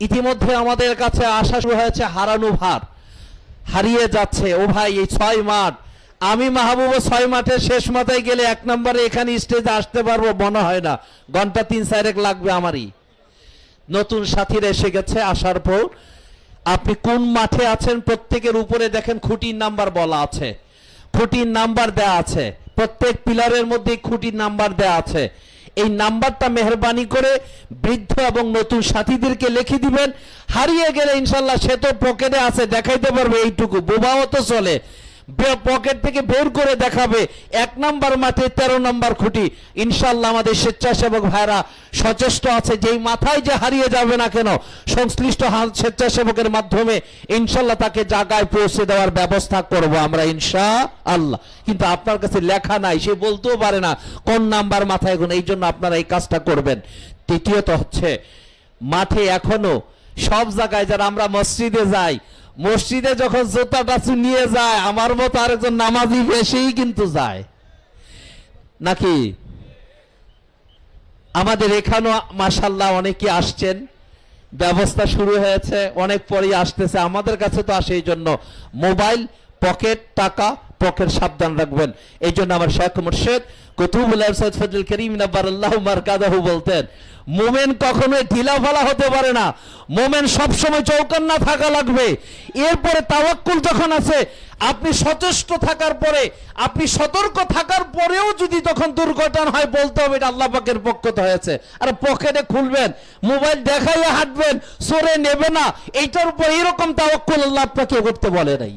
ইতিমধ্যে আমাদের কাছে আসা শুরু হয়েছে হারানো ভার। হারিয়ে যাচ্ছে। ও ভাই, এই ছয় মাঠ। আমি মাহবুব ছয় মাঠের শেষ মাথায় গেলে এক নম্বরে এখানে স্টেজে আসতে পারব মনে হয় না। ঘণ্টা তিন চারেক লাগবে আমারই। নতুন সাথীরা এসে গেছে আসার পর। আপনি কোন মাঠে আছেন প্রত্যেকের উপরে দেখেন খুঁটির নাম্বার বলা আছে। খুঁটির নাম্বার দেয়া আছে। প্রত্যেক পিলারের মধ্যে খুঁটির নাম্বার দেয়া আছে। এই নাম্বারটা মেহরবানি করে বৃদ্ধ এবং নতুন সাথীদেরকে লিখে দিবেন। হারিয়ে গেলে ইনশাল্লাহ সে তো পকেটে আছে, দেখাইতে পারবে এইটুকু। বোবাও তো চলে। পকেট থেকে বের করে দেখাবে। এক নাম্বার মাঠে তেরো নাম্বার খুঁটি। ইনশাল্লাহ আমাদের স্বেচ্ছাসেবক ভাইরা সচেষ্ট আছে, যেই মাথায় যে হারিয়ে যাবে না কেন, সংশ্লিষ্ট স্বেচ্ছাসেবকের মাধ্যমে ইনশাল্লাহ তাকে জায়গায় পৌঁছে দেওয়ার ব্যবস্থা করব আমরা ইনশা আল্লাহ কিন্তু আপনার কাছে লেখা নাই, সে বলতেও পারে না কোন নাম্বার মাথায় এখন, এই জন্য আপনারা এই কাজটা করবেন। তৃতীয়ত হচ্ছে, মাঠে এখনও সব জায়গায় যারা আমরা মসজিদে যাই মসজিদে যখন জোতা টাচু নিয়ে যায়, আমার মতো আরেকজন নামাজি বেশি কিন্তু যায়। নাকি? আমাদের এখানেও মাসাল্লাহ অনেকে আসছেন। ব্যবস্থা শুরু হয়েছে, অনেক পরেই আসতেছে। আমাদের কাছে তো আসে এই জন্য। মোবাইল, পকেট, টাকা পকেট সাবধান রাখবেন। এই জন্য আমার শেখ মুর্শেদ কুতুবুল্লাহ সৈয়দ ফজল করিম নব্বার আল্লাহ মারকাদাহু বলতেন, মোমেন কখনোই ঢিলা হতে পারে না। মোমেন সবসময় চৌকান্না থাকা লাগবে। এরপরে তাওয়াক্কুল যখন আছে, আপনি সচেষ্ট থাকার পরে, আপনি সতর্ক থাকার পরেও যদি তখন দুর্ঘটনা হয়, বলতে হবে এটা আল্লাহ পাকের পক্ষ থেকে হয়েছে। আর পকেটে খুলবেন, মোবাইল দেখাইয়া হাঁটবেন, সরে নেবে না, এইটার উপর এরকম তাওয়াক্কুল আল্লাহ আপনাকে করতে বলে নাই।